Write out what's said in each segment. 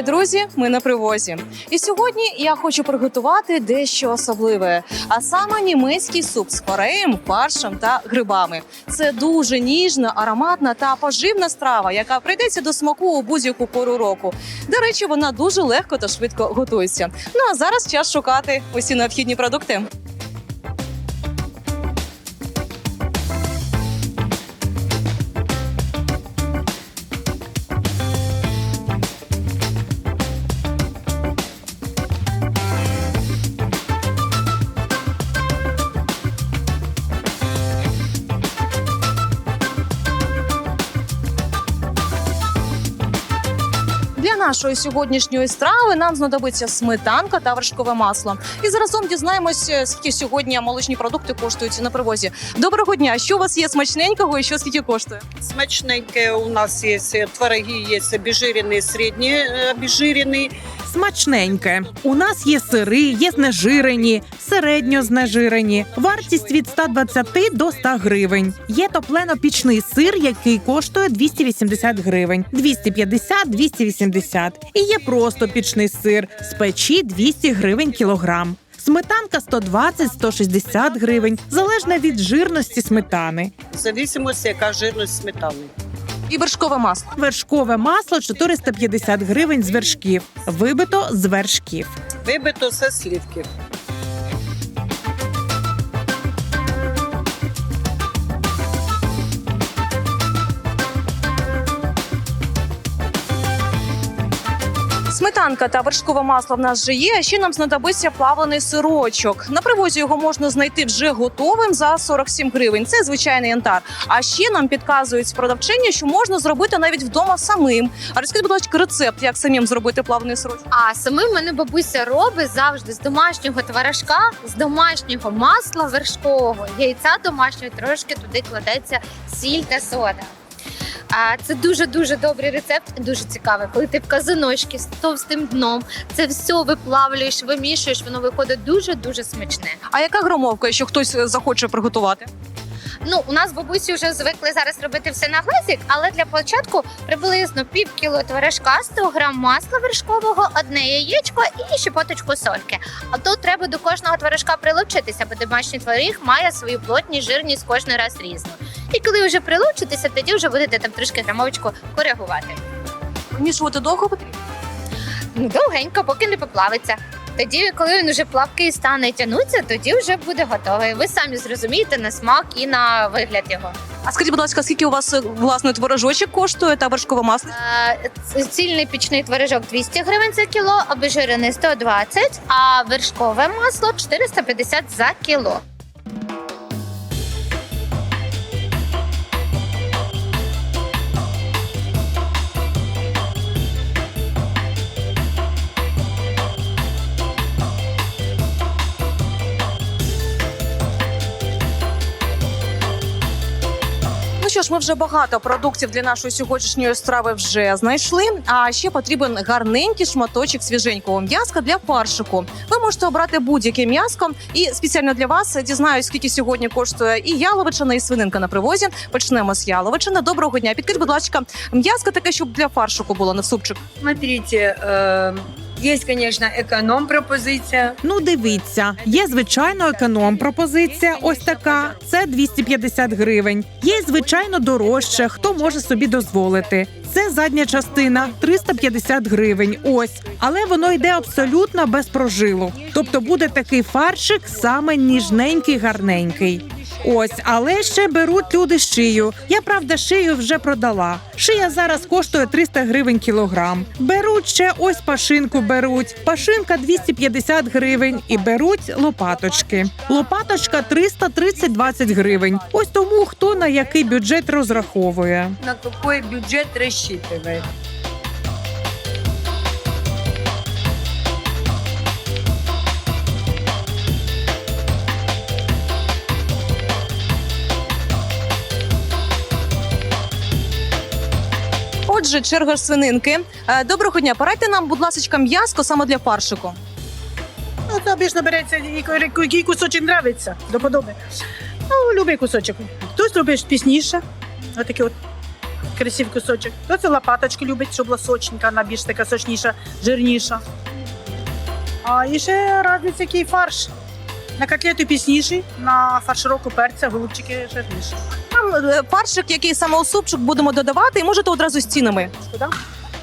Вітаю, друзі! Ми на привозі. І сьогодні я хочу приготувати дещо особливе, а саме німецький суп з фореєм, фаршем та грибами. Це дуже ніжна, ароматна та поживна страва, яка прийдеться до смаку у будь-яку пору року. До речі, вона дуже легко та швидко готується. Ну а зараз час шукати усі необхідні продукти. Нашої сьогоднішньої страви нам знадобиться сметанка та вершкове масло. І заразом дізнаємося, скільки сьогодні молочні продукти коштують на привозі. Доброго дня! Що у вас є смачненького і що скільки коштує? Смачненьке у нас є твороги, є обіжирений, середній е, обезжирені. Смачненьке. У нас є сири, є знежирені, середньо знежирені. Вартість від 120 до 100 гривень. Є топлено-пічний сир, який коштує 280 гривень, 250-280. І є просто пічний сир з печі 200 гривень кілограм. Сметанка 120-160 гривень, залежно від жирності сметани. В зависимості, яка жирність сметани. І вершкове масло. Вершкове масло 450 гривень з вершків. Вибито з вершків. Вибито все слівки. Сметанка та вершкове масло в нас вже є. а Ще нам знадобиться плавлений сирочок. На привозі його можна знайти вже готовим за 47 гривень. Це звичайний янтар. А ще нам підказують продавчині, що можна зробити навіть вдома самим. А розкажіть, будь ласка, рецепт, як самим зробити плавлений сирочок. А самим мене бабуся робить завжди з домашнього творожка, з домашнього масла вершкового, яйця домашнього, трошки туди кладеться сіль та сода. А це дуже дуже добрий рецепт, дуже цікавий. Коли ти в казаночці з товстим дном, це все виплавлюєш, вимішуєш, воно виходить дуже дуже смачне. А яка громовка, якщо хтось е, захоче приготувати? Ну, у нас бабусі вже звикли зараз робити все на глазик, але для початку приблизно пів кіло творожка, 100 грам масла вершкового, одне яєчко і щепоточку сольки. А тут треба до кожного творожка прилучитися, бо домашній творіг має свою плотність, жирність кожен раз різну. І коли вже прилучитеся, тоді вже будете там трошки грамовочку коригувати. Вмішувати довго потрібно. Ну, довгенько, поки не поплавиться. Тоді, коли він уже плавкий стане тягнутися, тоді вже буде готовий. Ви самі зрозумієте на смак і на вигляд його. А скажіть, будь ласка, скільки у вас власне творожочок коштує та вершкове масло? Е, Цільний пічний творожок 200 гривень за кіло, обезжирений 120, а вершкове масло 450 за кіло. Що ж, ми вже багато продуктів для нашої сьогоднішньої страви вже знайшли. А ще потрібен гарненький шматочок свіженького м'яска для фаршику. Ви можете обрати будь-яке м'яско. І спеціально для вас дізнаюсь, скільки сьогодні коштує і яловичина, і свининка на привозі. Почнемо з яловичини. Доброго дня. Підкажіть, будь ласка, м'яско таке, щоб для фаршику було на супчик. Смотрите, э, есть, конечно, эконом-пропозиция. Ну, дивіться, є звичайно економ пропозиція. Ось така. Це 250 гривень. Є звичайно дорожче, хто може собі дозволити. Це задня частина 350 гривень. Ось, але воно йде абсолютно без прожилу. Тобто буде такий фаршик, саме ніжненький, гарненький. Ось, але ще беруть люди шию. Я правда шию вже продала. Шия зараз коштує 300 гривень кілограм. Беруть ще ось пашинку беруть. Пашинка 250 гривень і беруть лопаточки. Лопаточка 330-20 гривень. Ось тому хто на який бюджет розраховує. На какой бюджет рассчитывает? Отже, черга свининки. Е, Доброго дня. Порадьте нам, будь ласка, м'яско саме для фаршику. Ну, то обично береться, який- кусочок нравиться, до подоби. Ну, любий кусочок. Хтось робить пізніше. Отакі от красивий кусочок. То це лопаточку любить, щоб була сочненька, вона більш така сочніша, жирніша. А і ще різниця який фарш. На котлету пісніший, на фаршировку перця, голубчики жирніші. Е, фаршик, який саме у супчик будемо додавати, і можете одразу з цінами.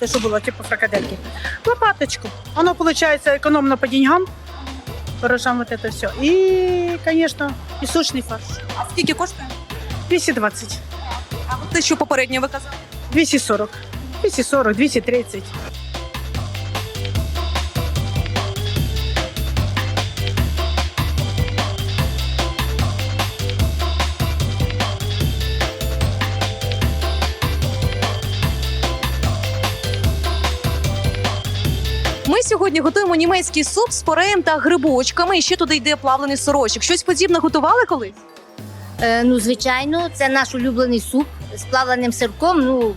Це що було, типу фрикадельки. Лопаточку. Воно виходить економно по деньгам. Пирожам вот это все. І, звісно, і сушний фарш. А скільки коштує? 220, А от те, що попередньо ви казали. 240, 240, 230. Сьогодні готуємо німецький суп з пореєм та грибочками. І ще туди йде плавлений сорочок. Щось подібне готували колись? Е, ну, звичайно, це наш улюблений суп з плавленим сирком. Ну,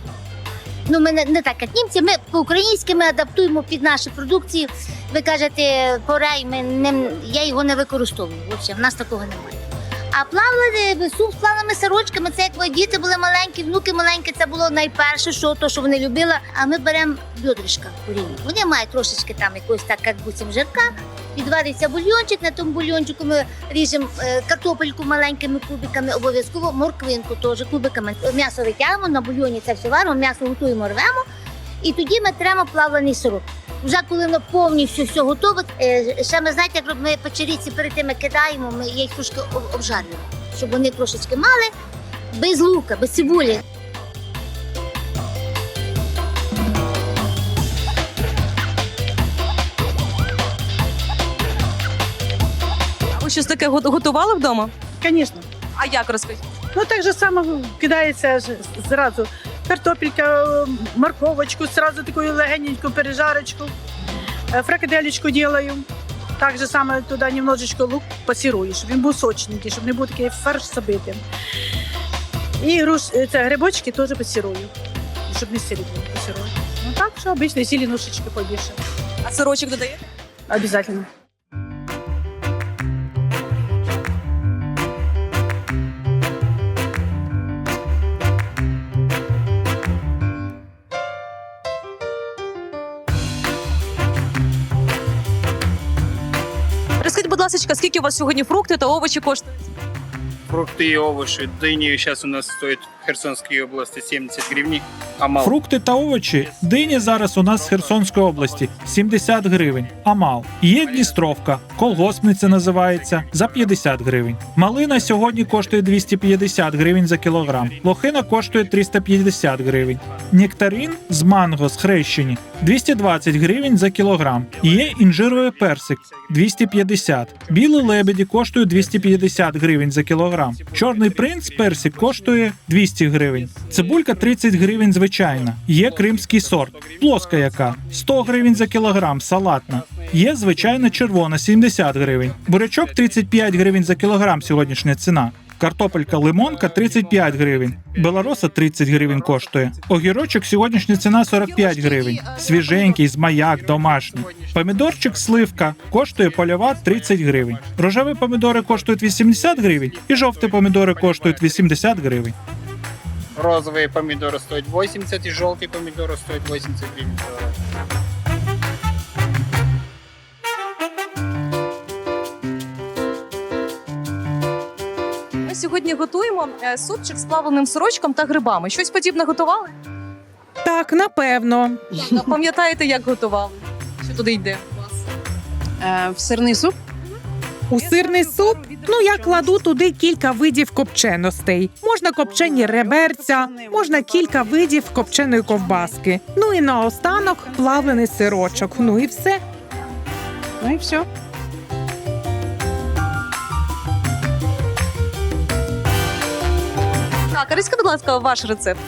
ну ми не, не так, як німці. Ми по-українськи ми адаптуємо під наші продукції. Ви кажете, порей, ми не, я його не використовую. Взагалі, в нас такого немає. А плавлений суп з плавленими сирочками, це як діти були маленькі, внуки маленькі, це було найперше, що, то, що вони любили. А ми беремо бьодришка куріння. Вони мають трошечки там якось так, як буцім жирка. Відвариться бульйончик, на тому бульйончику ми ріжемо е, картопельку маленькими кубиками, обов'язково морквинку теж кубиками. М'ясо витягуємо, на бульйоні це все варимо, м'ясо готуємо, рвемо. І тоді ми тремо плавлений сироп. Вже коли воно повністю все готове, ще ми знаєте, як ми печеріці перед тим кидаємо, ми їх трошки об- обжарюємо, щоб вони трошечки мали без лука, без цибулі. Ви щось таке го- готували вдома? Звісно. А як розкажіть? Ну так же само кидається ж зразу картопелька, морковочку, зразу таку легеньку пережарочку, е, фрикаделечку делаю. Так же само туди немножечко лук пасіруєш, щоб він був сочненький, щоб не був такий фарш забитим. І груш, е, це, грибочки теж пасірую, щоб не сирі були пасірую. Ну так, що обично, сілі ножички побільше. А сирочок додаєте? Обязательно. Ласка, скільки у вас сьогодні фрукти та овочі коштують? Фрукти і овочі. Дині зараз у нас стоїть в Херсонській області 70 гривен, а мало. Фрукти та овочі. Дині зараз у нас з Херсонської області 70 гривень. Амал. Є Дністровка, колгоспниця називається за 50 гривень. Малина сьогодні коштує 250 гривень за кілограм. Лохина коштує 350 гривень. Нектарин з манго з хрещені 220 гривень за кілограм. Є інжировий персик 250. Білі лебеді коштують 250 гривень за кілограм. Чорний принц персик коштує 200 гривень. Цибулька 30 гривень звичайна. Є кримський сорт. Плоска яка 100 гривень за кілограм, салатна. Є звичайна червона 70 гривень. Бурячок 35 гривень за кілограм сьогоднішня ціна. Картопелька лимонка 35 гривень. Белароса 30 гривень коштує. Огірочок сьогоднішня ціна 45 гривень. Свіженький, з маяк, домашній. Помідорчик сливка коштує польова 30 гривень. Рожеві помідори коштують 80 гривень, і жовті помідори коштують 80 гривень Розовые помидоры стоят 80 и желтые помидоры стоят 80 гривен. Ми сьогодні готуємо е, супчик з плавленим сорочком та грибами. Щось подібне готували? Так, напевно. А Пам'ятаєте, як готували? Що туди йде у вас? Е, в сирний суп. У сирний суп ну я кладу туди кілька видів копченостей. Можна копчені реберця, можна кілька видів копченої ковбаски. Ну і наостанок плавлений сирочок. Ну і все. Ну і все. Так, а розкажіть, будь ласка, ваш рецепт.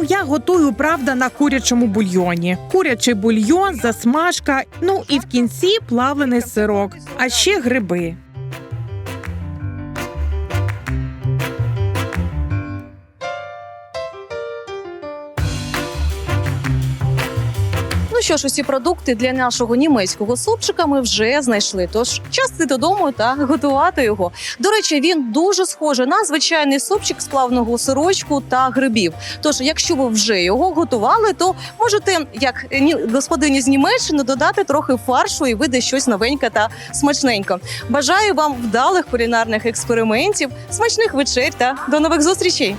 Ну я готую правда на курячому бульйоні. Курячий бульйон, засмажка. Ну і в кінці плавлений сирок, а ще гриби. Що ж, усі продукти для нашого німецького супчика ми вже знайшли. Тож час йти додому та готувати його. До речі, він дуже схожий на звичайний супчик з плавного сирочку та грибів. Тож, якщо ви вже його готували, то можете, як ні- господині з Німеччини, додати трохи фаршу і вийде щось новеньке та смачненько. Бажаю вам вдалих кулінарних експериментів, смачних вечер та до нових зустрічей!